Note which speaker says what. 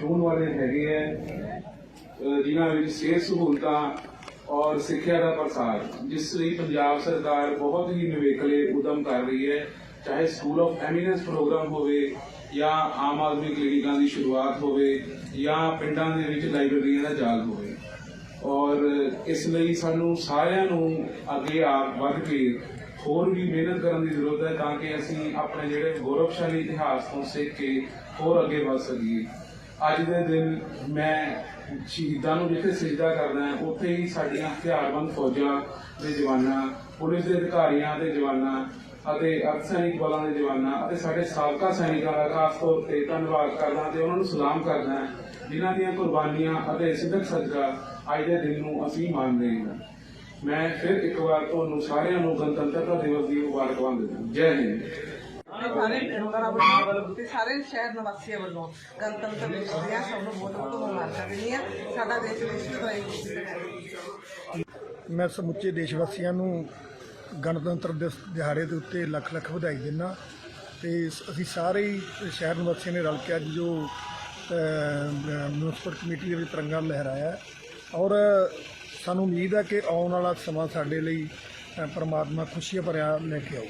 Speaker 1: ਛੂਣ ਵਾਲੇ ਹੈਗੇ ਹੈ ਜਿਨ੍ਹਾਂ ਵਿੱਚ ਸਿਹਤ ਸਹੂਲਤਾਂ ਔਰ ਸਿੱਖਿਆ ਦਾ ਪ੍ਰਸਾਰ, ਜਿਸ ਲਈ ਪੰਜਾਬ ਸਰਕਾਰ ਬਹੁਤ ਹੀ ਨਿਵੇਕਲੇ ਉਦਮ ਕਰ ਰਹੀ ਹੈ। ਚਾਹੇ ਸਕੂਲ ਆਫ ਐਮੀਨੈਂਸ ਪ੍ਰੋਗਰਾਮ ਹੋਵੇ ਜਾਂ ਆਮ ਆਦਮੀ ਕਲੀਨਿਕਾਂ ਦੀ ਸ਼ੁਰੂਆਤ ਹੋਵੇ ਜਾਂ ਪਿੰਡਾਂ ਦੇ ਵਿੱਚ ਲਾਇਬ੍ਰੇਰੀਆਂ ਦਾ ਜਾਲ ਹੋਵੇ। ਔਰ ਇਸ ਲਈ ਸਾਨੂੰ ਸਾਰਿਆਂ ਨੂੰ ਅੱਗੇ ਆ ਵੱਧ ਕੇ ਹੋਰ ਵੀ ਮਿਹਨਤ ਕਰਨ ਦੀ ਜ਼ਰੂਰਤ ਹੈ ਤਾਂ ਕਿ ਅਸੀਂ ਆਪਣੇ ਜਿਹੜੇ ਗੌਰਵਸ਼ਾਲੀ ਇਤਿਹਾਸ ਤੋਂ ਸਿੱਖ ਕੇ ਹੋਰ ਅੱਗੇ ਵਧ ਸਕੀਏ। ਅੱਜ ਦੇ ਦਿਨ ਮੈਂ ਸ਼ਹੀਦਾਂ ਨੂੰ ਜਿੱਥੇ ਸਜਦਾ ਕਰਦਾ ਹੈ, ਉੱਥੇ ਹੀ ਸਾਡੀਆਂ ਹਥਿਆਰਬੰਦ ਫੌਜਾਂ ਦੇ ਜਵਾਨਾਂ, ਪੁਲਿਸ ਦੇ ਅਧਿਕਾਰੀਆਂ ਦੇ ਜਵਾਨਾਂ ਅਤੇ ਅਰਧਸੈਨਿਕ ਬਲਾਂ ਦੇ ਜਵਾਨਾਂ ਅਤੇ ਸਾਡੇ ਸਾਬਕਾ ਸੈਨਿਕਾਂ ਦਾ ਖਾਸ ਤੌਰ ਤੇ ਧੰਨਵਾਦ ਕਰਦਾ ਤੇ ਉਹਨਾਂ ਨੂੰ ਸਲਾਮ ਕਰਦਾ ਹਾਂ, ਜਿਨ੍ਹਾਂ ਦੀਆਂ ਕੁਰਬਾਨੀਆਂ ਅਤੇ ਸਿੱਧਕ ਸਦਕਾ ਅੱਜ ਦੇ ਦਿਨ ਨੂੰ ਅਸੀਂ ਮੰਨਦੇ ਹਾਂ। ਮੈਂ ਫਿਰ ਇੱਕ ਵਾਰ ਤੁਹਾਨੂੰ ਸਾਰਿਆਂ ਨੂੰ ਗਣਤੰਤਰਤਾ ਦਿਵਸ ਦੀ ਮੁਬਾਰਕਬਾਦ ਦਿੰਦਾ ਜੈ ਹਿੰਦ।
Speaker 2: ਤੇ ਸਾਰੇ ਲੋਕਾਂ ਵੱਲੋਂ ਤੇ ਸਾਰੇ ਸ਼ਹਿਰ ਨਿਵਾਸੀਆਂ ਵੱਲੋਂ ਗਣਤੰਤਰ ਦਿਵਸ ਦੀਆਂ ਸਭ ਨੂੰ ਬਹੁਤ ਬਹੁਤ ਮੁਬਾਰਕਾਂ ਦਿੰਦੀਆਂ ਸਾਡਾ ਦੇਸ਼ ਵਿਕਸਿਤ ਹੋਏ
Speaker 3: ਮੈਂ ਸਮੁੱਚੇ ਦੇਸ਼ ਵਾਸੀਆਂ ਨੂੰ ਗਣਤੰਤਰ ਦਿਵਸ ਦਿਹਾੜੇ ਦੇ ਉੱਤੇ ਲੱਖ ਲੱਖ ਵਧਾਈ ਦਿੰਦਾ। ਤੇ ਅਸੀਂ ਸਾਰੇ ਹੀ ਸ਼ਹਿਰ ਨਿਵਾਸੀਆਂ ਨੇ ਰਲ ਕੇ ਅੱਜ ਜੋ ਮਿਊਨਿਸਪਲ ਕਮੇਟੀ ਦੇ ਵਿੱਚ ਤਿਰੰਗਾ ਲਹਿਰਾਇਆ। ਹੈ ਔਰ ਸਾਨੂੰ ਉਮੀਦ ਹੈ ਕਿ ਆਉਣ ਵਾਲਾ ਸਮਾਂ ਸਾਡੇ ਲਈ ਪ੍ਰਮਾਤਮਾ ਖੁਸ਼ੀਆਂ ਭਰਿਆ ਲੈ ਕੇ ਆਊ।